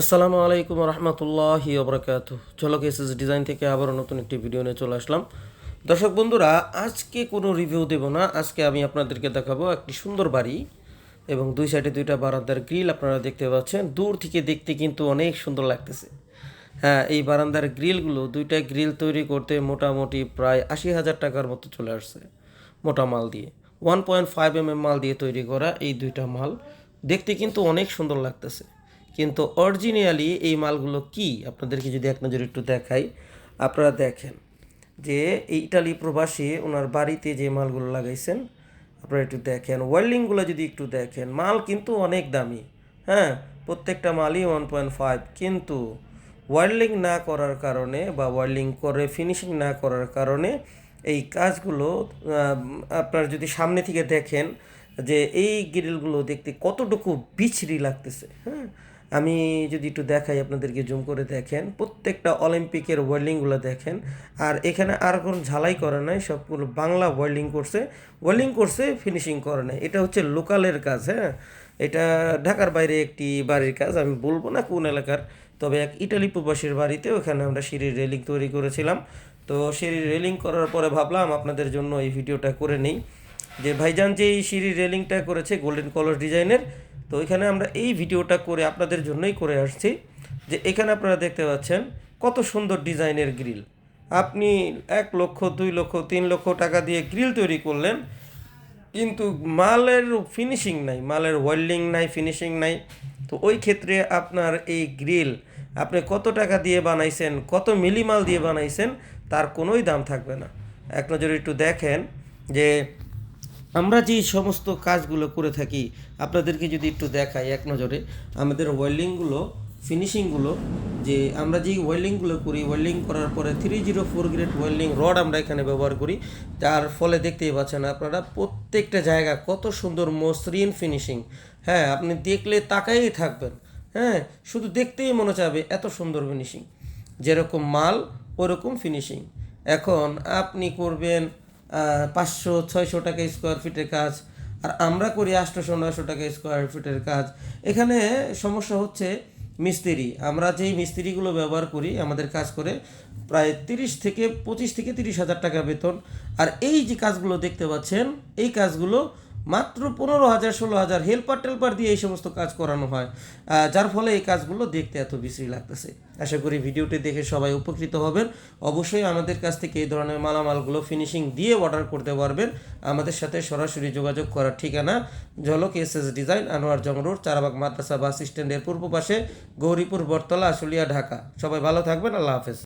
আসসালামু আলাইকুম রহমতুল্লাহি ওবরাকাত ঝলক এসএস ডিজাইন থেকে আবারও নতুন একটি ভিডিও নিয়ে চলে আসলাম। দর্শক বন্ধুরা, আজকে কোনো রিভিউ দেব না। আজকে আমি আপনাদেরকে দেখাবো একটি সুন্দর বাড়ি এবং দুই সাইডে দুইটা বারান্দার গ্রিল আপনারা দেখতে পাচ্ছেন। দূর থেকে দেখতে কিন্তু অনেক সুন্দর লাগতেছে। হ্যাঁ এই বারান্দার গ্রিলগুলো দুইটা গ্রিল তৈরি করতে মোটামুটি প্রায় আশি হাজার টাকার মতো চলে আসছে মোটা মাল দিয়ে। One point five M M মাল দিয়ে তৈরি করা এই দুইটা মাল। দেখতে কিন্তু অনেক সুন্দর লাগতেছে। কিন্তু অরিজিনালি এই মালগুলো কি? আপনাদেরকে যদি এক নজর একটু দেখাই, আপনারা দেখেন যে এই ইটালি প্রবাসী, ওনার বাড়িতে যে মালগুলো লাগাইছেন, আপনারা একটু দেখেন। ওয়েল্ডিংগুলো যদি একটু দেখেন, মাল কিন্তু অনেক দামি। হ্যাঁ প্রত্যেকটা মালই ওয়ান পয়েন্ট ফাইভ কিন্তু ওয়েল্ডিং না করার কারণে বা ওয়েল্ডিং করে ফিনিশিং না করার কারণে এই কাজগুলো আপনার যদি সামনে থেকে দেখেন যে এই গ্রিলগুলো দেখতে কতটুকু বিছড়ি লাগতেছে। হ্যাঁ আমি যদি একটু দেখাই আপনাদেরকে, জুম করে দেখেন, প্রত্যেকটা অলিম্পিকের ওয়েল্ডিংগুলো দেখেন, আর এখানে আর কোনো ঝালাই করে নাই সবগুলো বাংলা ওয়েল্ডিং করছে ওয়েল্ডিং করছে ফিনিশিং করে নাই। এটা হচ্ছে লোকালের কাজ হ্যাঁ? এটা ঢাকার বাইরে একটি বাড়ির কাজ, আমি বলব না কোন এলাকার, তবে এক ইটালি প্রবাসীর বাড়িতে ওখানে আমরা সিঁড়ির রেলিং তৈরি করেছিলাম। তো সিঁড়ির রেলিং করার পরে ভাবলাম আপনাদের জন্য এই ভিডিওটা করে নেই, যে ভাইজান যে এই সিঁড়ির রেলিংটা করেছে গোল্ডেন কলার ডিজাইনের তো এখানে আমরা এই ভিডিওটা করে আপনাদের জন্যই করে আসছি যে এখানে আপনারা দেখতে পাচ্ছেন কত সুন্দর ডিজাইনের গ্রিল। আপনি এক লক্ষ, দুই লক্ষ, তিন লক্ষ টাকা দিয়ে গ্রিল তৈরি করলেন, কিন্তু মালের ফিনিশিং নাই, মালের ওয়েল্ডিং নাই ফিনিশিং নাই। তো ওই ক্ষেত্রে আপনার এই গ্রিল আপনি কত টাকা দিয়ে বানাইছেন, কত মিলিমাল দিয়ে বানাইছেন, তার কোনোই দাম থাকবে না। এক নজরে একটু দেখেন যে আমরা যে সমস্ত কাজগুলো করে থাকি, আপনাদেরকে যদি একটু দেখাই এক নজরে, আমাদের ওয়েল্ডিংগুলো ফিনিশিংগুলো যে আমরা যেই ওয়েল্ডিংগুলো করি ওয়েল্ডিং করার পরে three zero four grade welding rod আমরা এখানে ব্যবহার করি। তার ফলে দেখতেই পাচ্ছেন আপনারা প্রত্যেকটা জায়গা কত সুন্দর মসৃণ ফিনিশিং হ্যাঁ আপনি দেখলে তাকাই থাকবেন। হ্যাঁ শুধু দেখতেই মনে চাবে এত সুন্দর ফিনিশিং যেরকম মাল, ওরকম ফিনিশিং এখন আপনি করবেন পাঁচশো, ছয়শো টাকা স্কোয়ার ফিটের কাজ। আর আমরা করি আটশোশো নয়শো টাকা স্কোয়ার ফিটের কাজ। এখানে সমস্যা হচ্ছে মিস্ত্রি। আমরা যেই মিস্ত্রিগুলো ব্যবহার করি, আমাদের কাজ করে প্রায় তিরিশ থেকে পঁচিশ থেকে তিরিশ হাজার টাকা বেতন। আর এই যে কাজগুলো দেখতে পাচ্ছেন, এই কাজগুলো মাত্র পনেরো হাজার, ষোলো হাজার হেল্পার টেল্পার দিয়ে এই সমস্ত কাজ করানো হয়। যার ফলে এই কাজগুলো দেখতে এত বিশ্রী লাগতেছে। আশা করি ভিডিওটি দেখে সবাই উপকৃত হবেন। অবশ্যই আমাদের কাছ থেকে এই ধরনের মালামালগুলো ফিনিশিং দিয়ে অর্ডার করতে পারবেন। আমাদের সাথে সরাসরি যোগাযোগ করার ঠিকানা Jhalak S S design, Anwar Jang road, Charabag মাদ্রাসা বাস স্ট্যান্ডের পূর্ব পাশে গৌরীপুর বটতলা, আশুলিয়া, ঢাকা। সবাই ভালো থাকবেন, আল্লাহ হাফেজ।